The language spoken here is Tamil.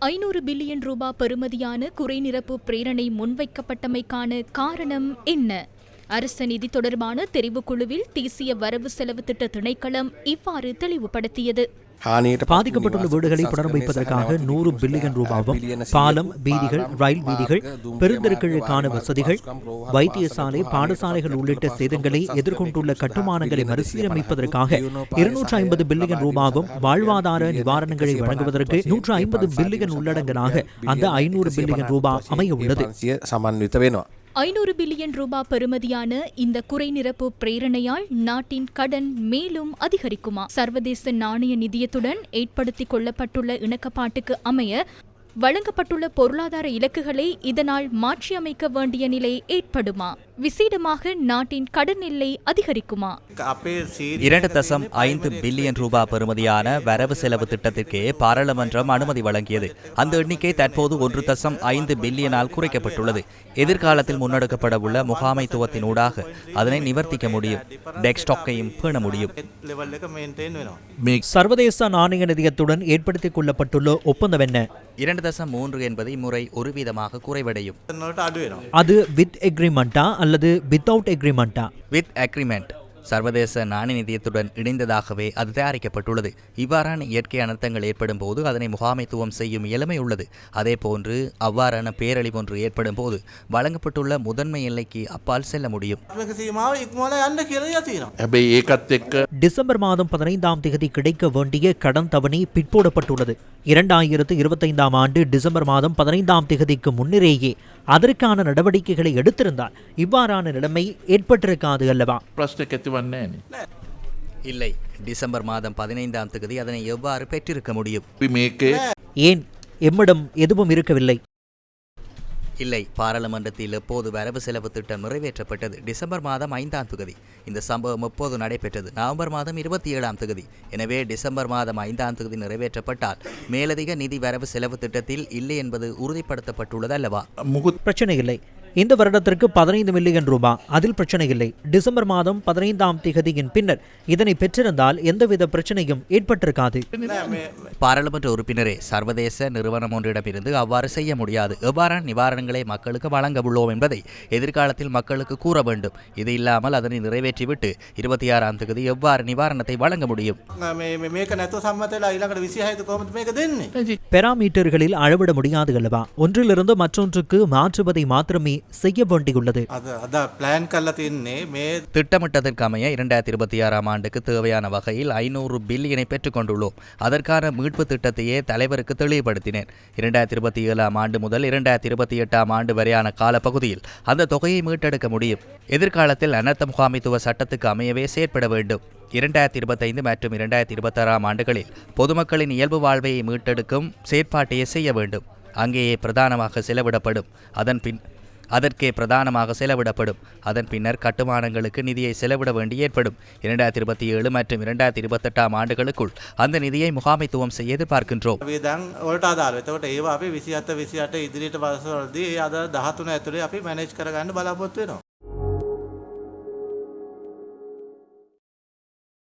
ஐநூறு பில்லியன் ரூபாய் பெறுமதியான குறைநிரப்பு பிரேரணை முன்வைக்கப்பட்டமைக்கான காரணம் என்ன? அரச நிதி தொடர்பான தெரிவுக்குழுவில் தேசிய வரவு செலவு திட்ட திணைக்களம் இவ்வாறு தெளிவுபடுத்தியது. பாதிக்கப்பட்டுள்ள வீடுகளை புனரமைப்பதற்காக நூறு பில்லியன் ரூபாவும் பாலம் வீதிகள் ரயில் வீதிகள் பெருந்தெருக்களுக்கான வசதிகள் வைத்தியசாலை பாடசாலைகள் உள்ளிட்ட சேதங்களை எதிர்கொண்டுள்ள கட்டுமானங்களை மறுசீரமைப்பதற்காக இருநூற்று ஐம்பது பில்லியன் ரூபாவும் வாழ்வாதார நிவாரணங்களை வழங்குவதற்கு நூற்று ஐம்பது பில்லியன் உள்ளடங்கலாக அந்த ஐநூறு பில்லியன் ரூபாய் அமைய உள்ளது ஐநூறு பில்லியன் ரூபாய் பெறுமதியான இந்த குறைநிரப்பு பிரேரணையால் நாட்டின் கடன் மேலும் அதிகரிக்குமா? சர்வதேச நாணய நிதியத்துடன் ஏற்படுத்திக் கொள்ளப்பட்டுள்ள இணக்கப்பாட்டுக்கு அமைய வழங்கப்பட்டுள்ள பொருளாதார இலக்குகளை இதனால் மாற்றியமைக்க வேண்டிய நிலை ஏற்படுமா? விசேடமாக நாட்டின் கடன் எல்லை அதிகரிக்குமா? இரண்டு தசம் ஐந்து பில்லியன் ரூபாய் பெறுமதியான வரவு செலவு திட்டத்திற்கு பாராளுமன்றம் அனுமதி வழங்கியது. அந்த எண்ணிக்கை தற்போது ஒன்று தசம் ஐந்து பில்லியனால் குறைக்கப்பட்டுள்ளது. எதிர்காலத்தில் முன்னெடுக்கப்பட உள்ள முகாமைத்துவத்தின் ஊடாக அதனை நிவர்த்திக்க முடியும். டெக்ஸ்டாக்கையும் பேண முடியும். சர்வதேச நாணய நிதியத்துடன் ஏற்படுத்திக் கொள்ளப்பட்டுள்ள ஒப்பந்தம் என்ன? இரண்டு தசம் மூன்று என்பது இம்முறை ஒரு வீதமாக குறைவடையும். அது வித் எக்ரிமெண்டா அல்லது வித்தவுட் எக்ரிமெண்ட்டா வித் அக்ரிமெண்ட் சர்வதேச நாணய நிதியத்துடன் இணைந்ததாகவே அது தயாரிக்கப்பட்டுள்ளது. இவ்வாறான இயற்கை அனர்த்தங்கள் ஏற்படும் போது அதனை முகாமைத்துவம் செய்யும் இயலமை உள்ளது. அதே போன்று அவ்வாறான பேரழிவு ஒன்று ஏற்படும் போது வழங்கப்பட்டுள்ள முதன்மை எல்லைக்கு அப்பால் செல்ல முடியும். டிசம்பர் மாதம் பதினைந்தாம் தேதி கிடைக்க வேண்டிய கடன் தவணை பிற்போடப்பட்டுள்ளது. இரண்டாயிரத்து இருபத்தைந்தாம் ஆண்டு டிசம்பர் மாதம் பதினைந்தாம் திகதிக்கு முன்னரேயே அதற்கான நடவடிக்கைகளை எடுத்திருந்தால் இவ்வாறான நிலைமை ஏற்பட்டிருக்காது அல்லவா? இல்லை டிசம்பர் மாதம் பதினைந்தாம் தேதி அதனை எவ்வாறு பெற்றிருக்க முடியும்? ஏன்? எம்மிடம் எதுவும் இருக்கவில்லை. இல்லை. பாராளுமன்றத்தில் எப்போது வரவு செலவு திட்டம் நிறைவேற்றப்பட்டது? டிசம்பர் மாதம் ஐந்தாம் தொகுதி இந்த சம்பவம் எப்போது நடைபெற்றது? நவம்பர் மாதம் இருபத்தி ஏழாம் தொகுதி எனவே டிசம்பர் மாதம் ஐந்தாம் தொகுதி நிறைவேற்றப்பட்டால் மேலதிக நிதி வரவு செலவு திட்டத்தில் இல்லை என்பது உறுதிப்படுத்தப்பட்டுள்ளது அல்லவா? முகு பிரச்சனை இல்லை. இந்த வருடத்திற்கு பதினைந்து மில்லியன் ரூபாய் அதில் பிரச்சனை இல்லை. டிசம்பர் மாதம் பதினைந்தாம் திகதியின் பின்னர் இதனை பெற்றிருந்தால் எந்தவித பிரச்சனையும் ஏற்பட்டிருக்காது. பாராளுமன்ற உறுப்பினரே சர்வதேச நிறுவனம் ஒன்றிடமிருந்து அவ்வாறு செய்ய முடியாது. எவ்வாறான நிவாரணங்களை மக்களுக்கு வழங்க உள்ளோம் என்பதை எதிர்காலத்தில் மக்களுக்கு கூற வேண்டும். இது இல்லாமல் அதனை நிறைவேற்றிவிட்டு இருபத்தி ஆறாம் தேதி எவ்வாறு நிவாரணத்தை வழங்க முடியும்? பெராமீட்டர்களில் அளவிட முடியாது அல்லவா? ஒன்றிலிருந்து மற்றொன்றுக்கு மாற்றுவதை மாத்திரமே செய்ய வேண்டியுள்ளது. திட்டமிட்டதற்கமைய இரண்டாயிரத்தி இருபத்தி ஆறாம் ஆண்டுக்கு தேவையான வகையில் ஐநூறு பில்லியனை பெற்றுக்கொண்டுள்ளோம் அதற்கான மீட்பு திட்டத்தையே தலைவருக்கு தெளிவுபடுத்தினேன். இரண்டாயிரத்தி இருபத்தி ஏழாம் ஆண்டு முதல் இரண்டாயிரத்தி இருபத்தி எட்டாம் ஆண்டு வரையான காலப்பகுதியில் அந்த தொகையை மீட்டெடுக்க முடியும். எதிர்காலத்தில் அனர்த்த முகாமித்துவ சட்டத்துக்கு அமையவே செயற்பட வேண்டும். இரண்டாயிரத்தி இருபத்தைந்து மற்றும் இரண்டாயிரத்தி இருபத்தாறாம் ஆண்டுகளில் பொதுமக்களின் இயல்பு வாழ்வையை மீட்டெடுக்கும் செயற்பாட்டையே செய்ய வேண்டும். அங்கேயே பிரதானமாக செலவிடப்படும். அதன் பின் அதற்கே பிரதானமாக செலவிடப்படும் அதன் பின்னர் கட்டுமானங்களுக்கு நிதியை செலவிட வேண்டி ஏற்படும் இரண்டாயிரத்தி இருபத்தி ஏழு மற்றும் இரண்டாயிரத்தி இருபத்தெட்டாம் ஆண்டுகளுக்குள் அந்த நிதியை முகாமைத்துவம் செய்ய எதிர்பார்க்கின்றோம் වේදන් ඔලට අදාළ එතකොට ඒවා අපි විසිහත්ත විසිට ඉදිරිට පසවලදී අද දහතුන ඇතුළේ අපි මැනේජ් කරගන්න බලාපොත්තු වෙනවා.